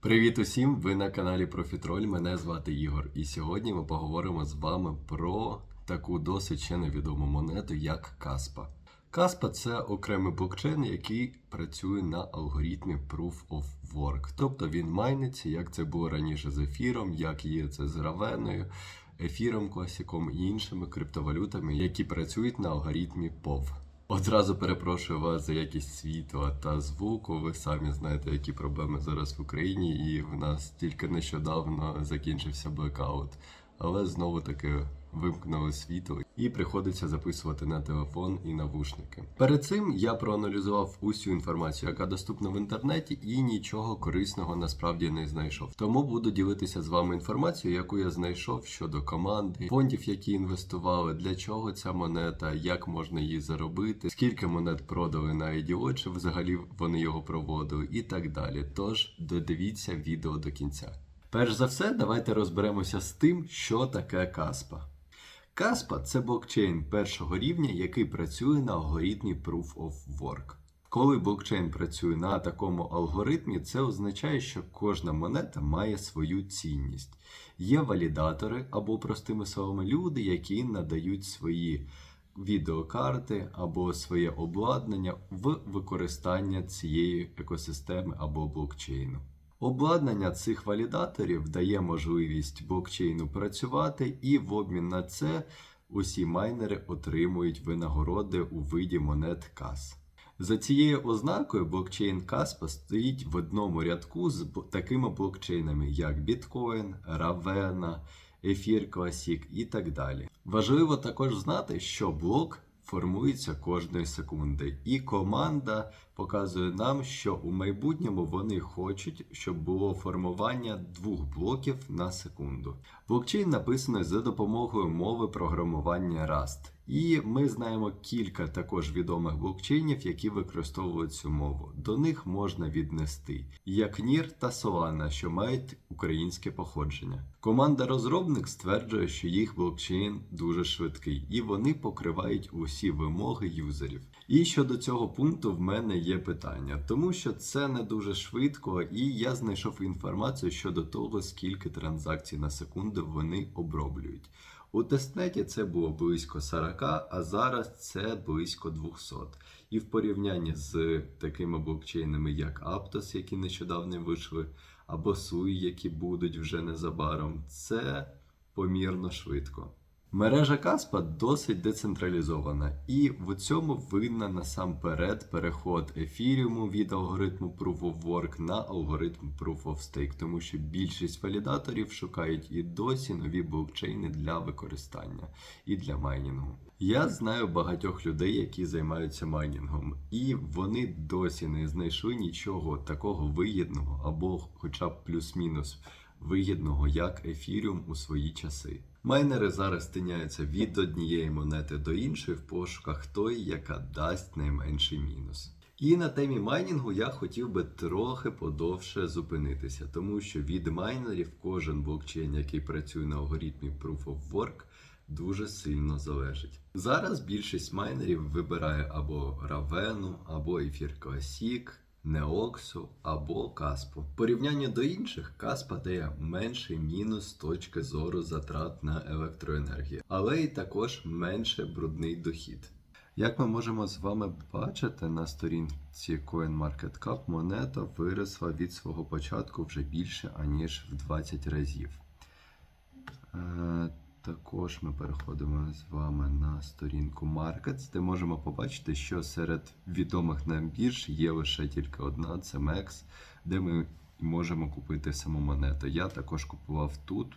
Привіт усім! Ви на каналі Профітроль. Мене звати Ігор. І сьогодні ми поговоримо з вами про таку досить ще невідому монету, як Каспа. Каспа це окремий блокчейн, який працює на алгоритмі Proof of Work. Тобто він майниться, як це було раніше з ефіром, як є це з Равеною, ефіром, класіком і іншими криптовалютами, які працюють на алгоритмі POV. Одразу перепрошую вас за якість світла та звуку. Ви самі знаєте, які проблеми зараз в Україні, і в нас тільки нещодавно закінчився блекаут. Але знову таки вимкнули світло і приходиться записувати на телефон і навушники. Перед цим я проаналізував усю інформацію, яка доступна в інтернеті, і нічого корисного насправді не знайшов. Тому буду ділитися з вами інформацією, яку я знайшов щодо команди, фондів, які інвестували, для чого ця монета, як можна її заробити, скільки монет продали на IDO, чи взагалі вони його проводили, і так далі. Тож додивіться відео до кінця. Перш за все, давайте розберемося з тим, що таке Каспа. Каспа це блокчейн першого рівня, який працює на алгоритмі Proof of Work. Коли блокчейн працює на такому алгоритмі, це означає, що кожна монета має свою цінність. Є валідатори або, простими словами, люди, які надають свої відеокарти або своє обладнання в використання цієї екосистеми або блокчейну. Обладнання цих валідаторів дає можливість блокчейну працювати, і в обмін на це усі майнери отримують винагороди у виді монет КАС. За цією ознакою блокчейн Каспа стоїть в одному рядку з такими блокчейнами, як Bitcoin, Ravena, Ефір Classic і так далі. Важливо також знати, що блок формується кожної секунди, і команда показує нам, що у майбутньому вони хочуть, щоб було формування двох блоків на секунду. Блокчейн написаний за допомогою мови програмування Rust. І ми знаємо кілька також відомих блокчейнів, які використовують цю мову. До них можна віднести як NIR та Solana, що мають українське походження. Команда розробник стверджує, що їх блокчейн дуже швидкий, і вони покривають усі вимоги юзерів. І щодо цього пункту в мене є питання, тому що це не дуже швидко, і я знайшов інформацію щодо того, скільки транзакцій на секунду вони оброблюють. У тестнеті це було близько 40, а зараз це близько 200. І в порівнянні з такими блокчейнами, як Aptos, які нещодавно вийшли, або Sui, які будуть вже незабаром, це помірно швидко. Мережа Каспа досить децентралізована, і в цьому видно насамперед переход ефіріуму від алгоритму Proof of Work на алгоритм Proof of Stake, тому що більшість валідаторів шукають і досі нові блокчейни для використання і для майнінгу. Я знаю багатьох людей, які займаються майнінгом, і вони досі не знайшли нічого такого вигідного або, хоча б плюс-мінус вигідного, як ефіріум у свої часи. Майнери зараз тиняються від однієї монети до іншої в пошуках тої, яка дасть найменший мінус. І на темі майнінгу я хотів би трохи подовше зупинитися, тому що від майнерів кожен блокчейн, який працює на алгоритмі Proof of Work, дуже сильно залежить. Зараз більшість майнерів вибирає або Равену, або Ефір Classic, Неоксу або Каспу. В порівнянні до інших, Каспа дає менший мінус з точки зору затрат на електроенергію, але й також менше брудний дохід. Як ми можемо з вами бачити на сторінці CoinMarketCap, монета виросла від свого початку вже більше аніж в 20 разів. Також ми переходимо з вами на сторінку Markets, де можемо побачити, що серед відомих нам бірж є лише тільки одна це MEX, де ми можемо купити саму монету. Я також купував тут.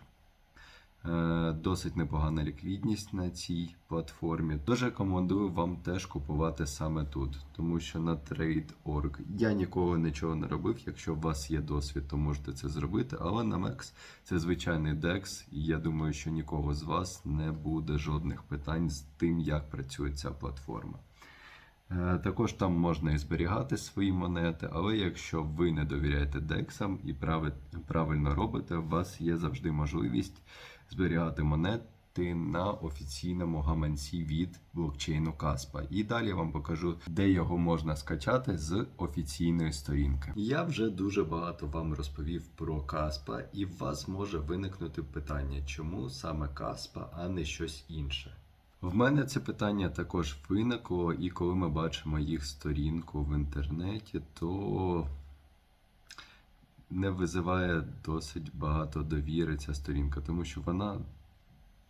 Е, Досить непогана ліквідність на цій платформі. Дуже рекомендую вам теж купувати саме тут, тому що на Trade.org я ніколи нічого не робив. Якщо у вас є досвід, то можете це зробити. Але на MEX це звичайний DEX, і я думаю, що нікого з вас не буде жодних питань з тим, як працює ця платформа. Е, Також там можна і зберігати свої монети, але якщо ви не довіряєте DEX і правильно робите, у вас є завжди можливість зберігати монети на офіційному гаманці від блокчейну Каспа. І далі вам покажу, де його можна скачати з офіційної сторінки. Я вже дуже багато вам розповів про Каспа, і в вас може виникнути питання, чому саме Каспа, а не щось інше. В мене це питання також виникло, і коли ми бачимо їх сторінку в інтернеті, то не визиває досить багато довіри ця сторінка, тому що вона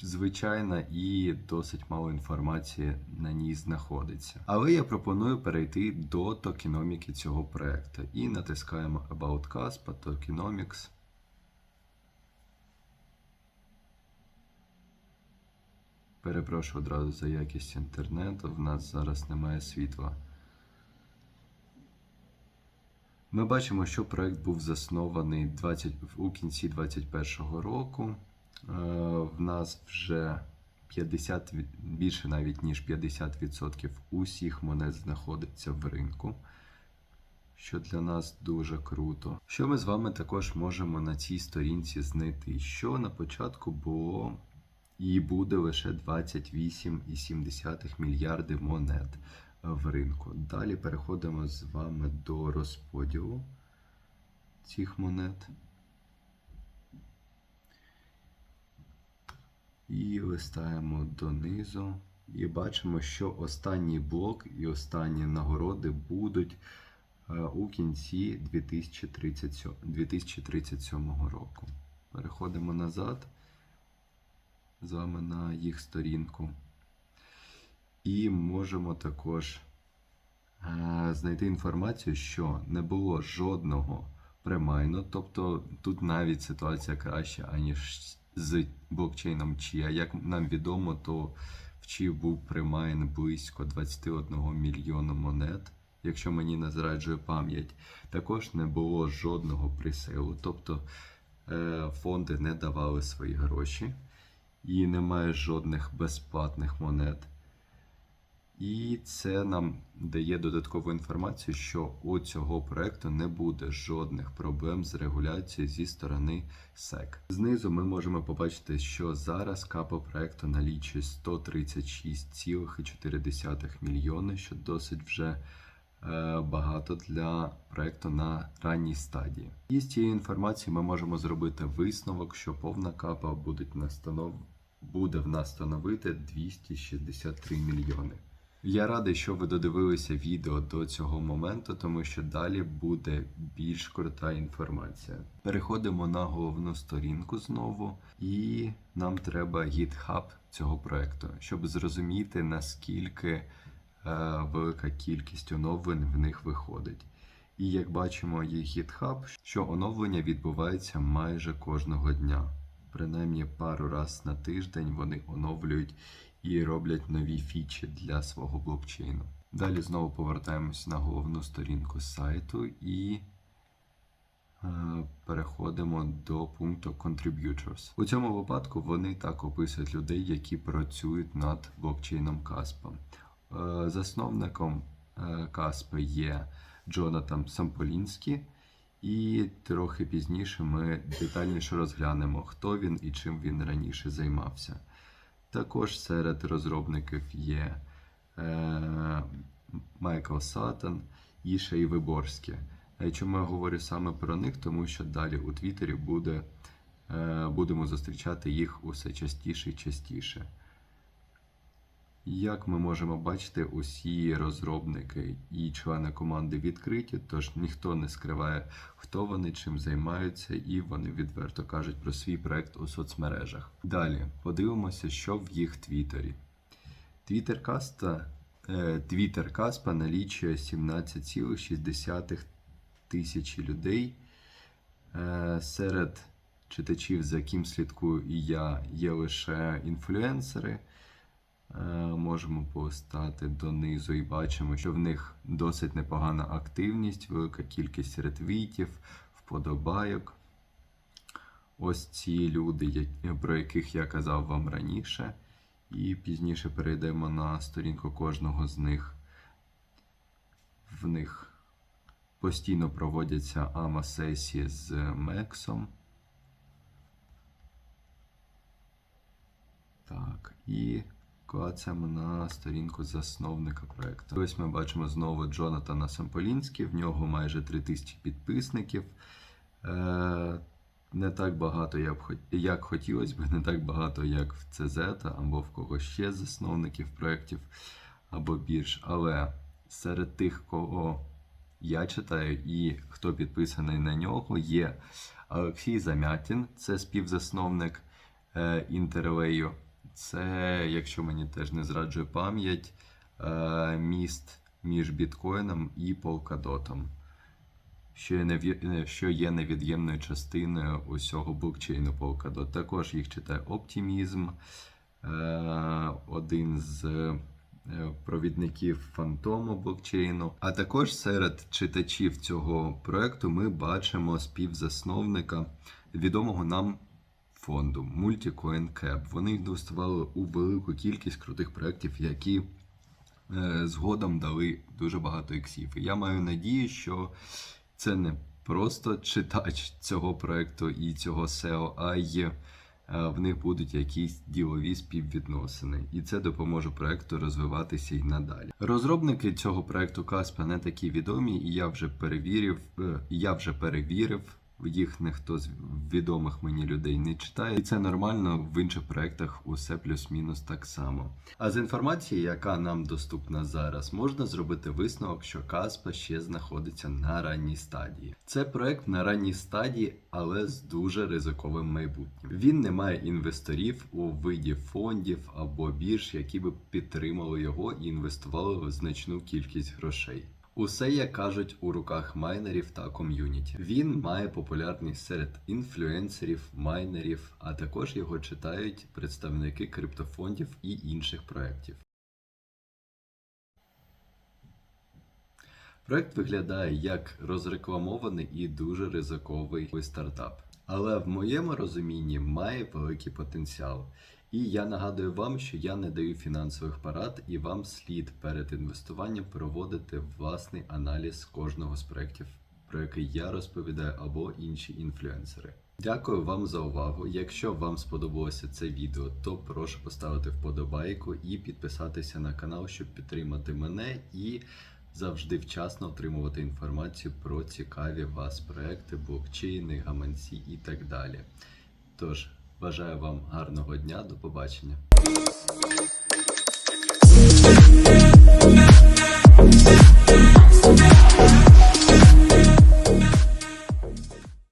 звичайна і досить мало інформації на ній знаходиться. Але я пропоную перейти до токеноміки цього проекту і натискаємо About Caspa, Tokenomics. Перепрошую одразу за якість інтернету. В нас зараз немає світла. Ми бачимо, що проект був заснований 20, у кінці 2021 року. Е, В нас вже 50, від- більше навіть ніж 50% усіх монет знаходиться в ринку, що для нас дуже круто. Що ми з вами також можемо на цій сторінці знайти? Що на початку було і буде лише 28,7 мільярди монет в ринку. Далі переходимо з вами до розподілу цих монет. І листаємо донизу. І бачимо, що останній блок і останні нагороди будуть е, у кінці 2037, 2037 року. Переходимо назад з вами на їх сторінку. І можемо також е, знайти інформацію, що не було жодного премайну, тобто тут навіть ситуація краща, аніж з блокчейном Chia. Як нам відомо, то в Chia був премайн близько 21 мільйона монет, якщо мені не зраджує пам'ять. Також не було жодного присилу, тобто е, фонди не давали свої гроші і немає жодних безплатних монет. І це нам дає додаткову інформацію, що у цього проекту не буде жодних проблем з регуляцією зі сторони SEC. Знизу ми можемо побачити, що зараз капа проекту налічує 136,4 мільйони, що досить вже багато для проекту на ранній стадії. І з цієї інформації ми можемо зробити висновок, що повна капа буде, настанов... буде в нас становити 263 мільйони. Я радий, що ви додивилися відео до цього моменту, тому що далі буде більш крута інформація. Переходимо на головну сторінку знову, і нам треба GitHub цього проекту, щоб зрозуміти наскільки е, велика кількість оновлень в них виходить. І як бачимо, є GitHub, що оновлення відбувається майже кожного дня. Принаймні пару раз на тиждень вони оновлюють і роблять нові фічі для свого блокчейну. Далі знову повертаємось на головну сторінку сайту і е, переходимо до пункту Contributors. У цьому випадку вони так описують людей, які працюють над блокчейном Каспа. Е, засновником е, Каспа є Джонатан Самполінський. І трохи пізніше ми детальніше розглянемо, хто він і чим він раніше займався. Також серед розробників є е, Майкл Сатан і Шей Виборський. Е, Чому я говорю саме про них? Тому що далі у Твіттері буде, е, будемо зустрічати їх усе частіше і частіше. Як ми можемо бачити, усі розробники і члени команди відкриті, тож ніхто не скриває, хто вони, чим займаються, і вони відверто кажуть про свій проект у соцмережах. Далі подивимося, що в їх твіттері. Твіттер Каста, е, Твіттер Каспа налічує 17,6 тисячі людей. Е, серед читачів, за ким слідкую і я, є лише інфлюенсери. Е, Можемо полистати донизу і бачимо, що в них досить непогана активність, велика кількість ретвітів, вподобайок. Ось ці люди, про яких я казав вам раніше. І пізніше перейдемо на сторінку кожного з них. В них постійно проводяться АМА-сесії з Мексом. Так, і клацаємо на сторінку засновника проекту. Ось ми бачимо знову Джонатана Самполінський, в нього майже 3000 підписників. Е, не так багато, як, хотілося б, не так багато, як в CZ або в когось ще засновників проєктів, або більш. Але серед тих, кого я читаю і хто підписаний на нього, є Олексій Замятін, це співзасновник Інтервею. Це, якщо мені теж не зраджує пам'ять, е, міст між біткоїном і полкадотом е, що є невід'ємною частиною усього блокчейну Polkadot. Також їх читає Optimism, е, один з провідників фантому блокчейну. А також серед читачів цього проекту ми бачимо співзасновника відомого нам фонду Multicoin Cap. Вони інвестували у велику кількість крутих проєктів, які е, згодом дали дуже багато іксів. І я маю надію, що це не просто читач цього проекту і цього SEO, а й е, в них будуть якісь ділові співвідносини, і це допоможе проекту розвиватися і надалі. Розробники цього проекту Каспа не такі відомі, і я вже перевірив, е, я вже перевірив. Їх ніхто з відомих мені людей не читає, і це нормально в інших проектах усе плюс-мінус так само. А з інформації, яка нам доступна зараз, можна зробити висновок, що Каспа ще знаходиться на ранній стадії. Це проект на ранній стадії, але з дуже ризиковим майбутнім. Він не має інвесторів у виді фондів або бірж, які би підтримали його і інвестували в значну кількість грошей. Усе, як кажуть, у руках майнерів та ком'юніті. Він має популярність серед інфлюенсерів, майнерів, а також його читають представники криптофондів і інших проєктів. Проект виглядає як розрекламований і дуже ризиковий стартап. Але в моєму розумінні має великий потенціал. І я нагадую вам, що я не даю фінансових порад, і вам слід перед інвестуванням проводити власний аналіз кожного з проєктів, про який я розповідаю, або інші інфлюенсери. Дякую вам за увагу. Якщо вам сподобалося це відео, то прошу поставити вподобайку і підписатися на канал, щоб підтримати мене і завжди вчасно отримувати інформацію про цікаві вас проекти, блокчейни, гаманці і так далі. Тож, бажаю вам гарного дня, до побачення.